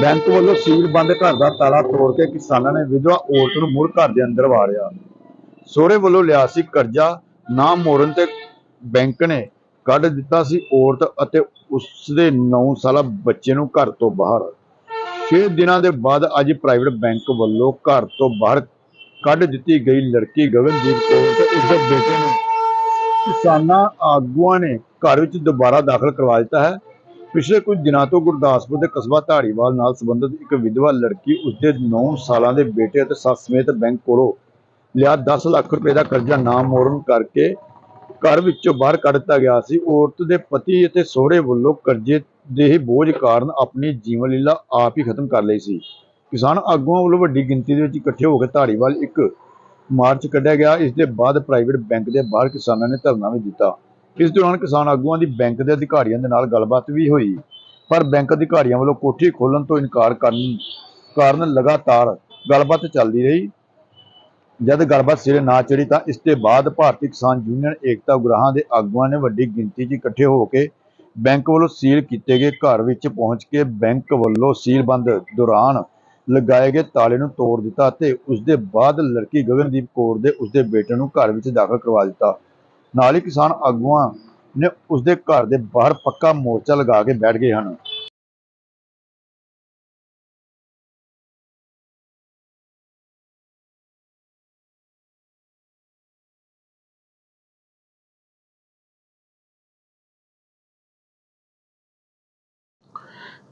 Bank ਵੱਲੋਂ ਸੀਲ ਬੰਦ ਘਰ ਦਾ ਤਾਲਾ ਤੋੜ ਕੇ ਕਿਸਾਨਾਂ ਨੇ ਵਿਧਵਾ ਔਰਤ ਨੂੰ ਮੁੜ ਘਰ ਦੇ ਅੰਦਰ ਵਾਰਿਆ। ਸੋਹਰੇ ਵੱਲੋਂ ਲਿਆ ਸੀ ਕਰਜ਼ਾ ਨਾ ਮੋੜਨ ਤੇ ਬੈਂਕ ਨੇ ਕੱਢ ਦਿੱਤਾ ਸੀ ਔਰਤ ਅਤੇ ਉਸ ਦੇ 9 ਸਾਲਾ ਬੱਚੇ ਨੂੰ ਘਰ ਤੋਂ ਬਾਹਰ। 6 ਦਿਨਾਂ ਦੇ ਬਾਅਦ ਅੱਜ ਪ੍ਰਾਈਵੇਟ ਬੈਂਕ ਵੱਲੋਂ ਘਰ ਤੋਂ ਬਾਹਰ ਕੱਢ ਦਿੱਤੀ ਗਈ ਲੜਕੀ ਗਗਨਦੀਪ ਕੌਰ ਤੇ ਉਸ ਦੇ ਬੇਟੇ ਨੂੰ। ਕਿਸਾਨਾਂ ਆਗੂਆਂ ਨੇ ਘਰ ਵਿੱਚ ਦੁਬਾਰਾ ਦਾਖਲ ਕਰਵਾ ਦਿੱਤਾ ਹੈ। ਪਿਛਲੇ ਕੁਝ ਦਿਨਾਂ ਤੋਂ ਗੁਰਦਾਸਪੁਰ ਦੇ ਕਸਬਾ ਧਾਰੀਵਾਲ ਨਾਲ ਸੰਬੰਧਿਤ ਇੱਕ ਵਿਧਵਾ ਲੜਕੀ ਉਸਦੇ 9 ਸਾਲਾਂ ਦੇ ਬੇਟੇ ਅਤੇ ਸੱਸ ਸਮੇਤ ਬੈਂਕ ਕੋਲੋਂ ਲਿਆ 10 ਲੱਖ ਰੁਪਏ ਦਾ ਕਰਜ਼ਾ ਨਾ ਮੋੜਨ ਕਰਕੇ ਘਰ ਵਿੱਚੋਂ ਬਾਹਰ ਕੱਢ ਦਿੱਤਾ ਗਿਆ ਸੀ। ਔਰਤ ਦੇ ਪਤੀ ਅਤੇ ਸਹੁਰੇ ਵੱਲੋਂ ਕਰਜ਼ੇ ਦੇ ਹੀ ਬੋਝ ਕਾਰਨ ਆਪਣੀ ਜੀਵਨ ਲੀਲਾ ਆਪ ਹੀ ਖਤਮ ਕਰ ਲਈ ਸੀ। ਕਿਸਾਨ ਆਗੂਆਂ ਵੱਲੋਂ ਵੱਡੀ ਗਿਣਤੀ ਦੇ ਵਿੱਚ ਇਕੱਠੇ ਹੋ ਕੇ ਧਾਰੀਵਾਲ ਇੱਕ ਮਾਰਚ ਕੱਢਿਆ ਗਿਆ। ਇਸ ਦੇ ਬਾਅਦ ਪ੍ਰਾਈਵੇਟ ਬੈਂਕ ਦੇ ਬਾਹਰ ਕਿਸਾਨਾਂ ਨੇ ਧਰਨਾ ਵੀ ਦਿੱਤਾ। ਇਸ ਦੌਰਾਨ ਕਿਸਾਨ ਆਗੂਆਂ ਦੀ ਬੈਂਕ ਦੇ ਅਧਿਕਾਰੀਆਂ ਦੇ ਨਾਲ ਗੱਲਬਾਤ ਵੀ ਹੋਈ। ਪਰ ਬੈਂਕ ਅਧਿਕਾਰੀਆਂ ਵੱਲੋਂ ਕੋਠੀ ਖੋਲਣ ਤੋਂ ਇਨਕਾਰ ਕਰਨ ਕਾਰਨ ਲਗਾਤਾਰ ਗੱਲਬਾਤ ਚੱਲਦੀ ਰਹੀ। ਜਦ ਗੱਲਬਾਤ ਸਿਰੇ ਨਾ ਚੜੀ ਤਾਂ ਇਸ ਦੇ ਬਾਅਦ ਭਾਰਤੀ ਕਿਸਾਨ ਯੂਨੀਅਨ ਏਕਤਾ ਉਗਰਾਹਾਂ ਦੇ ਆਗੂਆਂ ਨੇ ਵੱਡੀ ਗਿਣਤੀ 'ਚ ਇਕੱਠੇ ਹੋ ਕੇ ਬੈਂਕ ਵੱਲੋਂ ਸੀਲ ਕੀਤੇ ਗਏ ਘਰ ਵਿੱਚ ਪਹੁੰਚ ਕੇ ਬੈਂਕ ਵੱਲੋਂ ਸੀਲਬੰਦ ਦੌਰਾਨ ਲਗਾਏ ਗਏ ਤਾਲੇ ਨੂੰ ਤੋੜ ਦਿੱਤਾ ਅਤੇ ਉਸ ਦੇ ਬਾਅਦ ਲੜਕੀ ਗਗਨਦੀਪ ਕੌਰ ਦੇ ਉਸ ਦੇ ਬੇਟੇ ਨੂੰ ਘਰ ਵਿੱਚ ਦਾਖਲ ਕਰਵਾ ਦਿੱਤਾ। ਨਾਲ ਹੀ ਕਿਸਾਨ ਆਗੂਆਂ ਨੇ ਉਸ ਦੇ ਘਰ ਦੇ ਬਾਹਰ ਪੱਕਾ ਮੋਰਚਾ ਲਗਾ ਕੇ ਬੈਠ ਗਏ ਹਨ।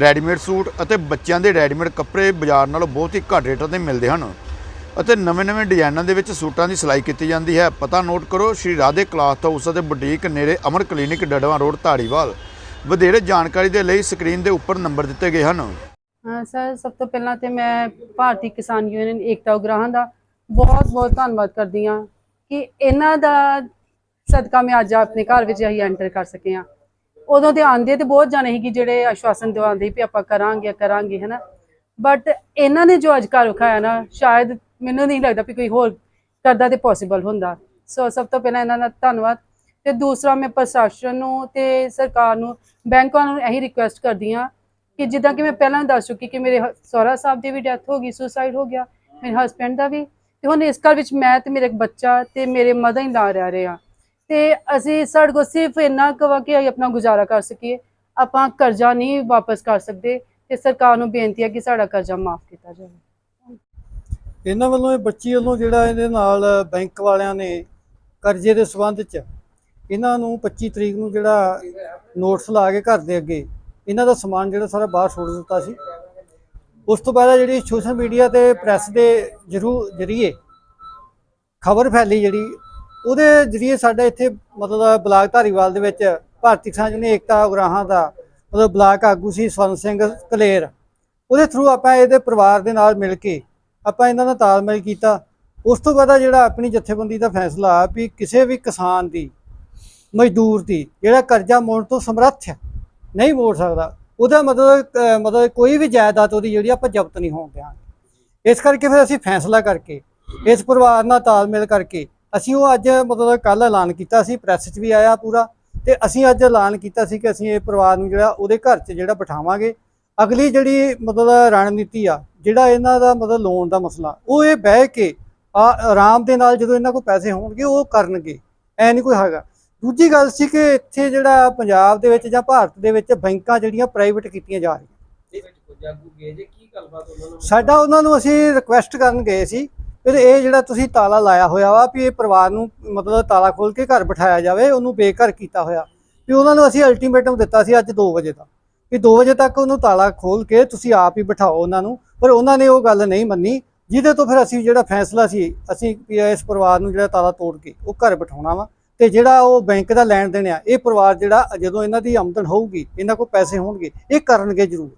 ਰੈਡੀਮੇਡ ਸੂਟ ਅਤੇ ਬੱਚਿਆਂ ਦੇ ਰੈਡੀਮੇਡ ਕੱਪੜੇ ਬਾਜ਼ਾਰ ਨਾਲੋਂ ਬਹੁਤ ਹੀ ਘੱਟ ਰੇਟਾਂ ਤੇ ਮਿਲਦੇ ਹਨ। ਅਤੇ ਨਵੇਂ-ਨਵੇਂ ਡਿਜ਼ਾਈਨਾਂ ਦੇ ਵਿੱਚ ਸੂਟਾਂ ਦੀ ਸਿਲਾਈ ਕੀਤੀ ਜਾਂਦੀ ਹੈ। ਪਤਾ ਨੋਟ ਕਰੋ, ਸ਼੍ਰੀ ਰਾਧੇ ਕਲਾਥ ਹਾਊਸ ਅਤੇ ਬੁਟੀਕ ਨੇੜੇ ਅਮਰ ਕਲੀਨਿਕ ਡੜਵਾ ਰੋਡ ਧਾਰੀਵਾਲ। ਵਧੇਰੇ ਜਾਣਕਾਰੀ ਦੇ ਲਈ ਸਕਰੀਨ ਦੇ ਉੱਪਰ ਨੰਬਰ ਦਿੱਤੇ ਗਏ ਹਨ। ਸਰ, ਸਭ ਤੋਂ ਪਹਿਲਾਂ ਤੇ ਮੈਂ ਭਾਰਤੀ ਕਿਸਾਨ ਯੂਨੀਅਨ ਏਕਤਾ ਉਗਰਾਹਾਂ ਦਾ ਬਹੁਤ ਬਹੁਤ ਧੰਨਵਾਦ ਕਰਦੀ ਹਾਂ ਕਿ ਇਹਨਾਂ ਦਾ ਸਦਕਾ ਮੈਂ ਅੱਜ ਆਪਣੇ ਘਰ ਵਿੱਚ ਅਸੀਂ ਐਂਟਰ ਕਰ ਸਕੇ ਹਾਂ ਉਦੋਂ ਦੇ ਆਂਦੇ ਤੇ ਬਹੁਤ ਜਾਣੇ ਸੀਗੇ ਜਿਹੜੇ ਆਸ਼ਵਾਸਨ ਦਿਵਾਉਂਦੇ ਵੀ ਆਪਾਂ ਕਰਾਂਗੇ ਕਰਾਂਗੇ, ਹੈਨਾ। ਬਟ ਇਹਨਾਂ ਨੇ ਜੋ ਅੱਜ ਘਰ ਵਿਖਾਇਆ ਨਾ, ਸ਼ਾਇਦ ਮੈਨੂੰ ਨਹੀਂ ਲੱਗਦਾ ਵੀ ਕੋਈ ਹੋਰ ਕਰਦਾ ਤੇ ਪੋਸੀਬਲ ਹੁੰਦਾ। ਸੋ ਸਭ ਤੋਂ ਪਹਿਲਾਂ ਇਹਨਾਂ ਦਾ ਧੰਨਵਾਦ। ਤੇ ਦੂਸਰਾ, ਮੈਂ ਪ੍ਰਸ਼ਾਸਨ ਨੂੰ ਤੇ ਸਰਕਾਰ ਨੂੰ, ਬੈਂਕਾਂ ਨੂੰ ਇਹੀ ਰਿਕੁਐਸਟ ਕਰਦੀ ਹਾਂ ਕਿ ਜਿੱਦਾਂ ਕਿ ਮੈਂ ਪਹਿਲਾਂ ਦੱਸ ਚੁੱਕੀ ਕਿ ਮੇਰੇ ਹ- ਸਹੁਰਾ ਸਾਹਿਬ ਦੀ ਵੀ ਡੈਥ ਹੋ ਗਈ ਸੁਸਾਈਡ ਹੋ ਗਿਆ, ਮੇਰੇ ਹਸਬੰਡ ਦਾ ਵੀ। ਤੇ ਹੁਣ ਇਸ ਘਰ ਵਿੱਚ ਮੈਂ ਤੇ ਮੇਰੇ ਬੱਚਾ ਤੇ ਮੇਰੇ ਮਦਰ ਹੀ ਲਾ ਰਹਿ ਰਹੇ ਆ ਤੇ ਅਸੀਂ ਸਾਡੇ ਕੋਲ ਸਿਰਫ ਇੰਨਾ ਕਵਾ ਕਿ ਅਸੀਂ ਆਪਣਾ ਗੁਜ਼ਾਰਾ ਕਰ ਸਕੀਏ। ਆਪਾਂ ਕਰਜ਼ਾ ਨਹੀਂ ਵਾਪਸ ਕਰ ਸਕਦੇ ਤੇ ਸਰਕਾਰ ਨੂੰ ਬੇਨਤੀ ਹੈ ਕਿ ਸਾਡਾ ਕਰਜ਼ਾ ਮਾਫ ਕੀਤਾ ਜਾਵੇ। ਇਹਨਾਂ ਵੱਲੋਂ ਇਹ ਬੱਚੀ ਵੱਲੋਂ ਜਿਹੜਾ ਇਹਦੇ ਨਾਲ ਬੈਂਕ ਵਾਲਿਆਂ ਨੇ ਕਰਜ਼ੇ ਦੇ ਸਬੰਧ 'ਚ ਇਹਨਾਂ ਨੂੰ 25 ਤਰੀਕ ਨੂੰ ਜਿਹੜਾ ਨੋਟਿਸ ਲਾ ਕੇ ਘਰ ਦੇ ਅੱਗੇ ਇਹਨਾਂ ਦਾ ਸਮਾਨ ਜਿਹੜਾ ਸਾਰਾ ਬਾਹਰ ਛੋੜ ਦਿੱਤਾ ਸੀ। ਉਸ ਤੋਂ ਬਾਅਦ ਜਿਹੜੀ ਸੋਸ਼ਲ ਮੀਡੀਆ ਤੇ ਪ੍ਰੈਸ ਦੇ ਜਰੂ, ਜਰੀਏ ਖਬਰ ਫੈਲੀ ਜਿਹੜੀ ਉਹਦੇ ਜਰੀਏ ਸਾਡਾ ਇੱਥੇ ਮਤਲਬ ਬਲਾਕ ਧਾਰੀਵਾਲ ਦੇ ਵਿੱਚ ਭਾਰਤੀ ਕਿਸਾਨ ਯੂਨੀਅਨ ਏਕਤਾ ਉਗਰਾਹਾਂ ਦਾ ਮਤਲਬ ਬਲਾਕ ਆਗੂ ਸੀ ਸਵਰਨ ਸਿੰਘ ਕਲੇਰ। ਉਹਦੇ ਥਰੂ ਆਪਾਂ ਇਹਦੇ ਪਰਿਵਾਰ ਦੇ ਨਾਲ ਮਿਲ ਕੇ ਆਪਾਂ ਇਹਨਾਂ ਦਾ ਤਾਲਮੇਲ ਕੀਤਾ। ਉਸ ਤੋਂ ਬਾਅਦ ਜਿਹੜਾ ਆਪਣੀ ਜਥੇਬੰਦੀ ਦਾ ਫੈਸਲਾ ਆ ਵੀ ਕਿਸੇ ਵੀ ਕਿਸਾਨ ਦੀ, ਮਜ਼ਦੂਰ ਦੀ ਜਿਹੜਾ ਕਰਜ਼ਾ ਮੋੜਨ ਤੋਂ ਸਮਰੱਥ ਨਹੀਂ ਮੋੜ ਸਕਦਾ, ਉਹਦਾ ਮਤਲਬ ਮਤਲਬ ਕੋਈ ਵੀ ਜਾਇਦਾਦ ਉਹਦੀ ਜਿਹੜੀ ਆਪਾਂ ਜ਼ਬਤ ਨਹੀਂ ਹੋਣ ਦਿਆਂਗੇ। ਇਸ ਕਰਕੇ ਫਿਰ ਅਸੀਂ ਫੈਸਲਾ ਕਰਕੇ, ਇਸ ਪਰਿਵਾਰ ਨਾਲ ਤਾਲਮੇਲ ਕਰਕੇ ਅਸੀਂ ਉਹ ਅੱਜ ਮਤਲਬ ਕੱਲ ਐਲਾਨ ਕੀਤਾ ਸੀ ਪ੍ਰੈਸ 'ਚ ਵੀ ਆਇਆ ਪੂਰਾ ਤੇ ਅਸੀਂ ਅੱਜ ਐਲਾਨ ਕੀਤਾ ਸੀ ਕਿ ਅਸੀਂ ਇਹ ਪਰਿਵਾਰ ਨੂੰ ਜਿਹੜਾ ਉਹਦੇ ਘਰ 'ਚ ਜਿਹੜਾ ਬਿਠਾਵਾਂਗੇ। ਅਗਲੀ ਜਿਹੜੀ ਮਤਲਬ ਰਣਨੀਤੀ ਆ ਜਿਹੜਾ ਇਹਨਾਂ ਦਾ ਮਤਲਬ ਲੋਨ ਦਾ ਮਸਲਾ ਉਹ ਇਹ ਬਹਿ ਕੇ ਆ ਆਰਾਮ ਦੇ ਨਾਲ ਜਦੋਂ ਇਹਨਾਂ ਕੋਲ ਪੈਸੇ ਹੋਣਗੇ ਉਹ ਕਰਨਗੇ। ਐ ਨਹੀਂ ਕੋਈ ਹੈਗਾ। ਦੂਜੀ ਗੱਲ ਸੀ ਕਿ ਇੱਥੇ ਜਿਹੜਾ ਪੰਜਾਬ ਦੇ ਵਿੱਚ ਜਾਂ ਭਾਰਤ ਦੇ ਵਿੱਚ ਬੈਂਕਾਂ ਜਿਹੜੀਆਂ ਪ੍ਰਾਈਵੇਟ ਕੀਤੀਆਂ ਜਾ ਰਹੀਆਂ। ਸਾਡਾ ਉਹਨਾਂ ਨੂੰ ਅਸੀਂ ਰਿਕੁਐਸਟ ਕਰਨ ਗਏ ਸੀ ਫਿਰ ਇਹ ਜਿਹੜਾ ਤੁਸੀਂ ਤਾਲਾ ਲਾਇਆ ਹੋਇਆ ਵਾ ਵੀ ਇਹ ਪਰਿਵਾਰ ਨੂੰ ਮਤਲਬ ਤਾਲਾ ਖੋਲ ਕੇ ਘਰ ਬਿਠਾਇਆ ਜਾਵੇ, ਉਹਨੂੰ ਬੇਘਰ ਕੀਤਾ ਹੋਇਆ। ਵੀ ਉਹਨਾਂ ਨੂੰ ਅਸੀਂ ਅਲਟੀਮੇਟਮ ਦਿੱਤਾ ਸੀ ਅੱਜ 2 ਵਜੇ ਦਾ ਵੀ 2 ਵਜੇ ਤੱਕ ਉਹਨੂੰ ਤਾਲਾ ਖੋਲ ਕੇ ਤੁਸੀਂ ਆਪ ਹੀ ਬਿਠਾਓ ਉਹਨਾਂ ਨੂੰ। ਪਰ ਉਹਨਾਂ ਨੇ ਉਹ ਗੱਲ ਨਹੀਂ ਮੰਨੀ, ਜਿਹਦੇ ਤੋਂ ਫਿਰ ਅਸੀਂ ਜਿਹੜਾ ਫੈਸਲਾ ਸੀ, ਅਸੀਂ ਵੀ ਇਸ ਪਰਿਵਾਰ ਨੂੰ ਜਿਹੜਾ ਤਾਲਾ ਤੋੜ ਕੇ ਉਹ ਘਰ ਬਿਠਾਉਣਾ ਵਾ। ਤੇ ਜਿਹੜਾ ਉਹ ਬੈਂਕ ਦਾ ਲੈਣ ਦੇਣ ਆ, ਇਹ ਪਰਿਵਾਰ ਜਿਹੜਾ ਜਦੋਂ ਇਹਨਾਂ ਦੀ ਆਮਦਨ ਹੋਊਗੀ, ਇਹਨਾਂ ਕੋਲ ਪੈਸੇ ਹੋਣਗੇ, ਇਹ ਕਰਨਗੇ ਜ਼ਰੂਰ।